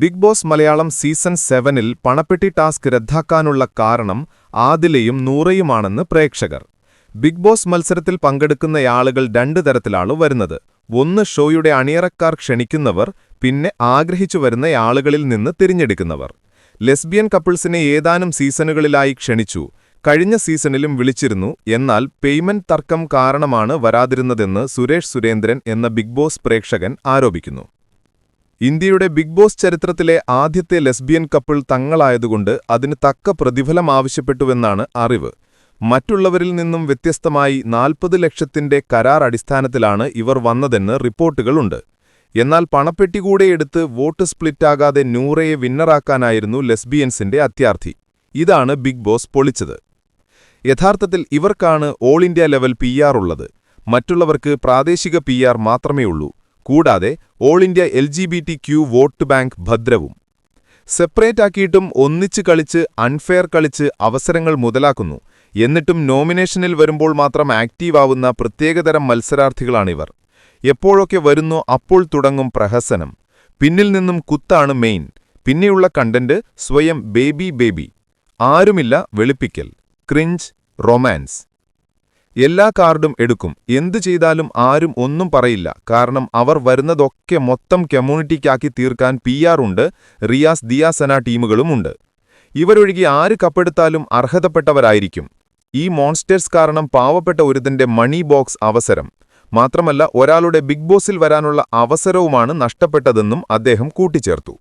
Big boss Malayalam season സെവനിൽ പണപ്പെട്ടി task റദ്ദാക്കാനുള്ള കാരണം ആദിലയും നൂറയുമാണെന്ന് പ്രേക്ഷകർ. ബിഗ് ബോസ് മത്സരത്തിൽ പങ്കെടുക്കുന്നയാളുകൾ രണ്ടു തരത്തിലാണു വരുന്നത്. ഒന്ന് ഷോയുടെ അണിയറക്കാർ ക്ഷണിക്കുന്നവർ പിന്നെ ആഗ്രഹിച്ചു വരുന്നയാളുകളിൽ നിന്ന് തിരഞ്ഞെടുക്കുന്നവർ. ലെസ്ബിയൻ കപ്പിൾസിനെ ഏതാനും സീസണുകളിലായി ക്ഷണിച്ചു. കഴിഞ്ഞ സീസണിലും വിളിച്ചിരുന്നു എന്നാൽ പേയ്മെന്റ് തർക്കം കാരണമാണ് വരാതിരുന്നതെന്ന് സുരേഷ് സുരേന്ദ്രൻ എന്ന ബിഗ് ബോസ് പ്രേക്ഷകൻ ആരോപിക്കുന്നു. ഇന്ത്യയുടെ ബിഗ് ബോസ് ചരിത്രത്തിലെ ആദ്യത്തെ ലെസ്ബിയൻ കപ്പിൾ തങ്ങളായതുകൊണ്ട് അതിന് തക്ക പ്രതിഫലം ആവശ്യപ്പെട്ടുവെന്നാണ് അറിവ്. മറ്റുള്ളവരിൽ നിന്നും വ്യത്യസ്തമായി നാൽപ്പത് ലക്ഷത്തിന്റെ കരാർ അടിസ്ഥാനത്തിലാണ് ഇവർ വന്നതെന്ന് റിപ്പോർട്ടുകളുണ്ട്. എന്നാൽ പണപ്പെട്ടി കൂടെ എടുത്ത് വോട്ട് സ്പ്ലിറ്റാകാതെ നൂറയെ വിന്നറാക്കാനായിരുന്നു ലെസ്ബിയൻസിന്റെ അത്യാർത്ഥി. ഇതാണ് ബിഗ് ബോസ് പൊളിച്ചത്. യഥാർത്ഥത്തിൽ ഇവർക്കാണ് ഓൾ ഇന്ത്യ ലെവൽ പി ഉള്ളത്. മറ്റുള്ളവർക്ക് പ്രാദേശിക പി മാത്രമേ ഉള്ളൂ കൂടാതെ all India L G B T Q vote bank ഭദ്രവും. Separate ആക്കിയിട്ടും ഒന്നിച്ച് കളിച്ച് അൺഫെയർ കളിച്ച് അവസരങ്ങൾ മുതലാക്കുന്നു. എന്നിട്ടും നോമിനേഷനിൽ വരുമ്പോൾ മാത്രം ആക്റ്റീവ് ആവുന്ന പ്രത്യേകതരം മത്സരാർത്ഥികളാണിവർ എപ്പോഴൊക്കെ വരുന്നു അപ്പോൾ തുടങ്ങും പ്രഹസനം. പിന്നിൽ നിന്നും കുത്താണ് മെയിൻ പിന്നെയുള്ള കണ്ടന്റ് സ്വയം ബേബി ബേബി ആരുമില്ല വെളുപ്പിക്കൽ. ക്രിഞ്ച് റൊമാൻസ് എല്ലാ കാർഡും എടുക്കും. എന്തു ചെയ്താലും ആരും ഒന്നും പറയില്ല. കാരണം അവർ വരുന്നതൊക്കെ മൊത്തം കമ്മ്യൂണിറ്റിക്കാക്കി തീർക്കാൻ പി ഉണ്ട്. റിയാസ് ദിയാസന ടീമുകളുമുണ്ട് ഇവരൊഴുകി ആര് കപ്പെടുത്താലും അർഹതപ്പെട്ടവരായിരിക്കും. ഈ മോൺസ്റ്റേഴ്സ് കാരണം പാവപ്പെട്ട ഒരുതിന്റെ മണി ബോക്സ് അവസരം. മാത്രമല്ല ഒരാളുടെ ബിഗ് ബോസിൽ വരാനുള്ള അവസരവുമാണ് നഷ്ടപ്പെട്ടതെന്നും അദ്ദേഹം കൂട്ടിച്ചേർത്തു.